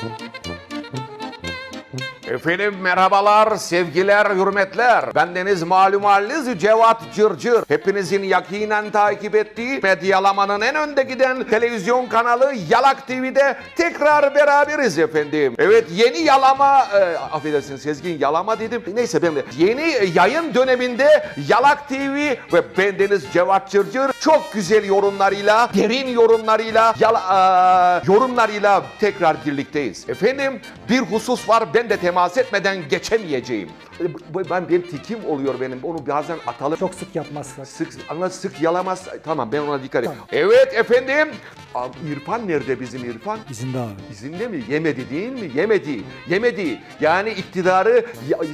Thank you. Efendim merhabalar, sevgiler, hürmetler. Bendeniz malum haliniz Cevat Cırcır. Hepinizin yakinen takip ettiği medyalamanın en önde giden televizyon kanalı Yalak TV'de tekrar beraberiz efendim. Evet yeni yalama, e, affedersiniz Sezgin yalama dedim. Neyse ben de yeni yayın döneminde Yalak TV ve bendeniz Cevat Cırcır çok güzel yorumlarıyla, derin yorumlarıyla, yala, e, yorumlarıyla tekrar birlikteyiz. Efendim bir husus var ben de temas etmeden geçemeyeceğim. E, Ben benim tikim oluyor benim. Onu bazen atalım. Çok sık yapmazsak. Sık ama sık yalamaz. Tamam ben ona dikkat edeyim. Tamam. Evet efendim. Abi, İrfan nerede bizim İrfan? İzinde abi. İzinde mi? Yemedi değil mi? Yemedi. Yemedi. Yani iktidarı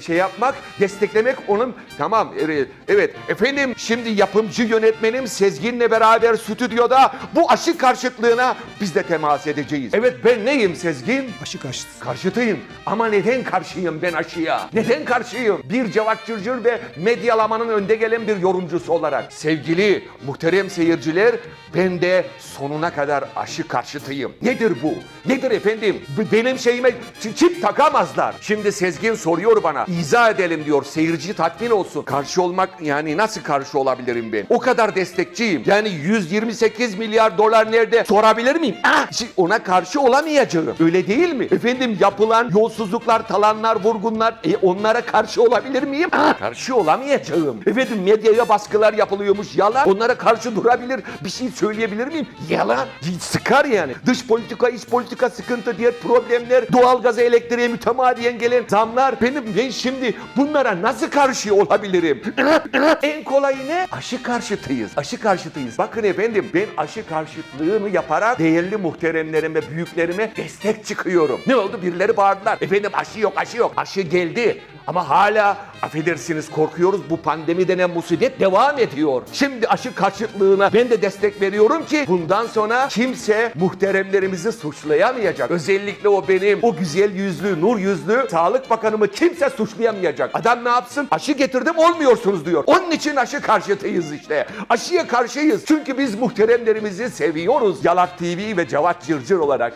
şey yapmak, desteklemek onun tamam. evet, Evet. Efendim şimdi yapımcı yönetmenim Sezgin'le beraber stüdyoda bu aşı karşıtlığına biz de temas edeceğiz. Evet ben neyim Sezgin? Aşı kaçtı. Karşıtıyım. Ama neden karşıyım ben aşıya? Neden karşıyım? Bir Cevat Cırcır ve medyalamanın önde gelen bir yorumcusu olarak. Sevgili muhterem seyirciler, ben de sonuna kadar aşı karşıtıyım. Nedir bu? Nedir efendim? Benim şeyime çip takamazlar. Şimdi Sezgin soruyor bana. İzah edelim diyor. Seyirci tatmin olsun. Karşı olmak yani nasıl karşı olabilirim ben? O kadar destekçiyim. Yani 128 milyar dolar nerede? Sorabilir miyim? Ah! Ona karşı olamayacağım. Öyle değil mi? Efendim yapılan yolsuzluklar, talanlar, vurgunlar e, onlara karşı olabilir miyim? Karşı olamayacağım. Efendim medyaya baskılar yapılıyormuş. Yalan. Onlara karşı durabilir. Bir şey söyleyebilir miyim? Yalan. Sıkar yani. Dış politika, iç politika sıkıntı, diğer problemler, doğalgaza, elektriğe mütemadiyen gelen zamlar. Benim ben şimdi bunlara nasıl karşı olabilirim? en kolayı ne? Aşı karşıtıyız. Aşı karşıtıyız. Bakın efendim ben aşı karşıtlığını yaparak değerli muhteremlerime, büyüklerime destek çıkıyorum. Ne oldu? Birileri bağırdılar. Efendim aşı yok, aşı yok. Aşı geldi. Ama hala affedersiniz korkuyoruz bu pandemi denen musibet devam ediyor. Şimdi aşı karşıtlığına ben de destek veriyorum ki bundan sonra kimse muhteremlerimizi suçlayamayacak. Özellikle o benim o güzel yüzlü, nur yüzlü Sağlık Bakanımı kimse suçlayamayacak. Adam ne yapsın? Aşı getirdim olmuyorsunuz diyor. Onun için aşı karşıtıyız işte. Aşıya karşıyız. Çünkü biz muhteremlerimizi seviyoruz. Yalak TV ve Cevat Cırcır olarak.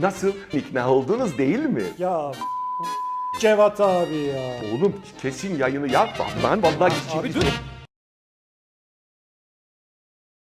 Nasıl ikna oldunuz değil mi? Ya Cevat abi ya. Oğlum kesin yayını yap. Lan vallahi Abi dur.